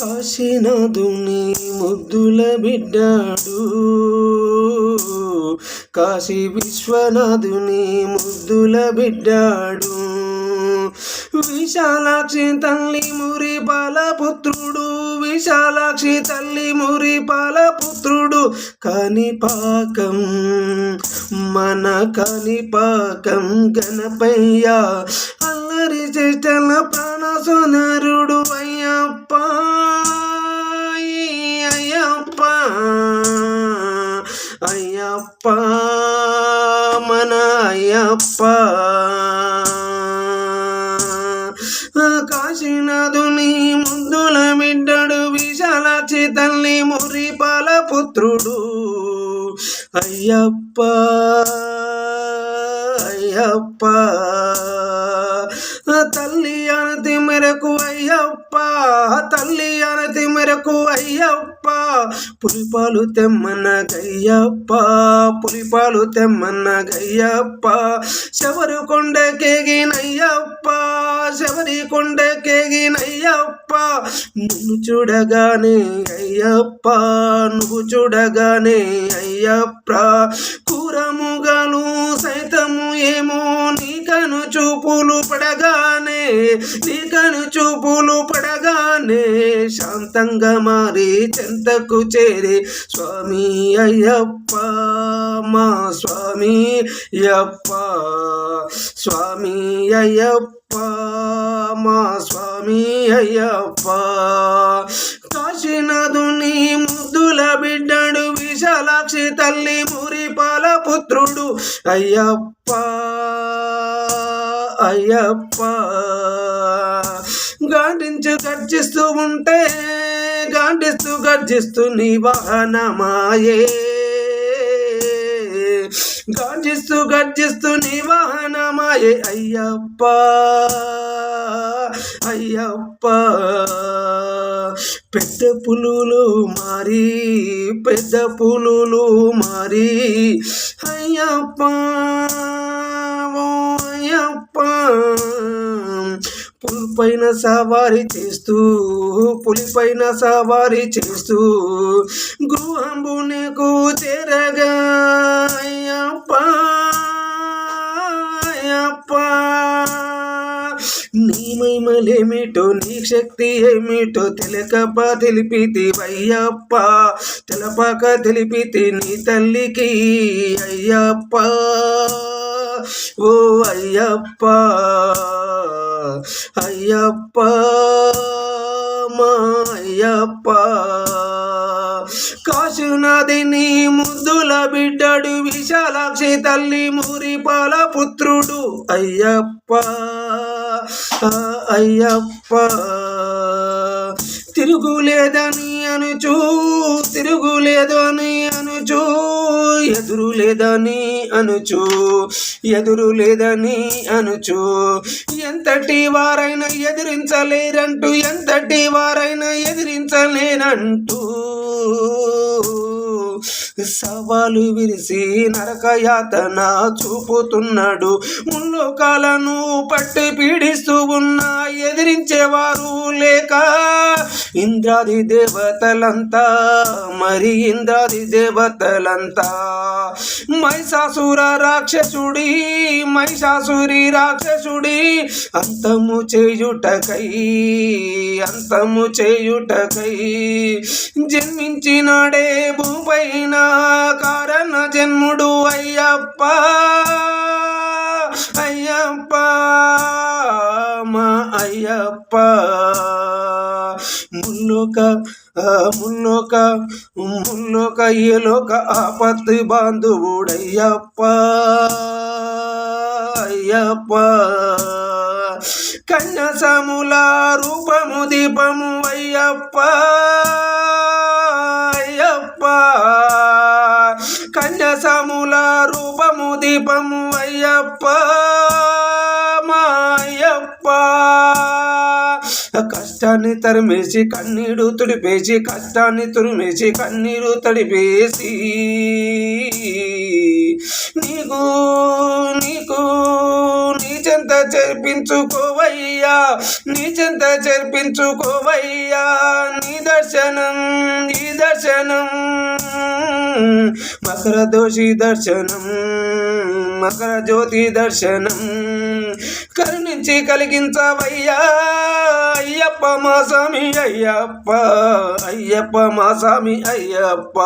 కాశీనాథుని ముద్దుల బిడ్డాడు. కాశీ విశ్వనాథుని ముద్దుల బిడ్డాడు. విశాలాక్షి తల్లి మురి పుత్రుడు విశాలాక్షి తల్లి మురి పుత్రుడు కనిపాకం మన కనిపాకం గణపయ్య. అల్లరి చేష్టల ప్రాణసునరుడు అయ్యప్ప. అయ్యప్ప అయ్యప్ప మన అయ్యప్ప. నీ ముందుల బిడ్డడు విశాలాక్షి తల్లి మురిపాల పుత్రుడు. అయ్యప్ప అయ్యప్ప. మేరకు అయ్యప్ప తల్లి అనతి మేరకు అయ్యప్ప. పులిపాలు తెమ్మన్న గయ్యప్ప పులిపాలు తెమ్మన్న గయ్యప్ప శబరి కొండకేగినయ్యప్ప శబరి కొండకేగినయ్యప్ప నిన్ను చూడగానే అయ్యప్ప నువ్వు చూడగానే అయ్యప్ప. కూరముగలు సైతము ఏమో నీకను చూపులు నీ కను చూపులు పడగానే శాంతంగా మారి చెంతకు చేరి స్వామి అయ్యప్ప మా స్వామి అయ్యప్ప స్వామి అయ్యప్ప మా స్వామి అయ్యప్ప. కాశీనాథుని ముద్దుల బిడ్డడు విశాలాక్షి తల్లి మురిపాల పుత్రుడు అయ్యప్ప. అయ్యప్ప. గాండించు గర్జిస్తూ ఉంటే గాండిస్తూ గర్జిస్తూ నీ వాహనమాయే గర్జిస్తూ గర్జిస్తూ నీ వాహనమాయే అయ్యప్ప అయ్యప్ప. పెద్ద పులులు మారి పెద్ద పులులు మారి. అయ్యప్ప. పులిపైన సవారి చేస్తూ పులిపైన సవారి చేస్తూ గృహంబు నీకు చేరగా. అయ్యప్ప. నీ మహిమలేమిటో నీ శక్తి ఏమిటో తెలకప తెలిపితి అయ్యప్ప. తెలపక తెలిపితి నీ తల్లికి అయ్యప్ప. ఓ అయ్యప్ప అయ్యప్ప మా అయ్యప్ప. కాశీనాథిని ముద్దుల బిడ్డడు విశాలాక్షి తల్లి మురిపాల పుత్రుడు. అయ్యప్ప అయ్యప్ప. తిరుగులేదని అనుచూ తిరుగులేదని అని ఎదురు లేదని అనుచు ఎదురు లేదని అనుచు. ఎంతటి వారైనా ఎదిరించలేరంటూ ఎంతటి వారైనా ఎదిరించలేనంటూ. సవాలు విరిసి నరకయాతన చూపుతున్నాడు. ముల్లోకాలను పట్టి పీడిస్తూ ఉన్న ఎదిరించేవారు లేక ఇంద్రాది దేవతలంతా మరి ఇంద్రాది దేవతలంతా. మహిషాసుర రాక్షసుడి మహిషాసురి రాక్షసుడి అంతము చేయుటకై అంతము చేయుటకై జన్మించినాడే భూపైన కారణ జన్ముడు అయ్యప్ప. అయ్యప్ప మా అయ్యప్ప. మున్నోక మున్నోక మున్నోక ఏలోక ఆపత్తి బాంధవుడయ్యప్ప అయ్యప్ప. కన్యసముల రూపము దీపము అయ్యప్ప అయ్యప్ప. కన్యసముల రూపము దీపము అయ్యప్ప మా అయ్యప్ప. కష్టాన్ని తరిమేసి కన్నీరు తుడిపేసి కష్టాన్ని తురిమేసి కన్నీరు తడిపేసి. నీకు నీకు నీచెంత చేర్పించుకోవయ్యా నీ చేర్పించుకోవయ్యా నీ దర్శనం నీ దర్శనం మకర దోషి దర్శనం మకర జ్యోతి దర్శనం. కరుణించి కలిగించవయ్యా. అయ్యప్ప మా స్వామి అయ్యప్ప. అయ్యప్ప మా స్వామి అయ్యప్ప.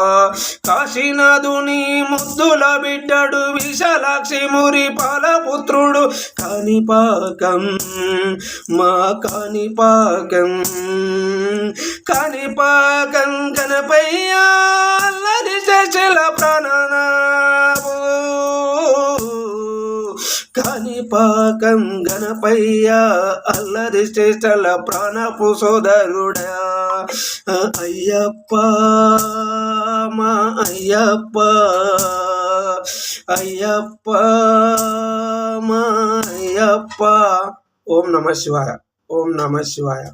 కాశీనాథుని ముద్దుల బిడ్డడు విశాలాక్షి మురి పాలపుత్రుడు. కాణిపాకం మా కాణిపాకం. కాణిపాకం గణపయ్యా అల్లరి చల ప్రాణనా. కాణిపాకం గణపయ్య అల్లరి శ్రేష్టల ప్రాణపు సోదరుడా అయ్యప్ప మా అయ్యప్ప అయ్యప్ప మా అయ్యప్ప. ఓం నమ శివాయ ఓం నమ శివాయ.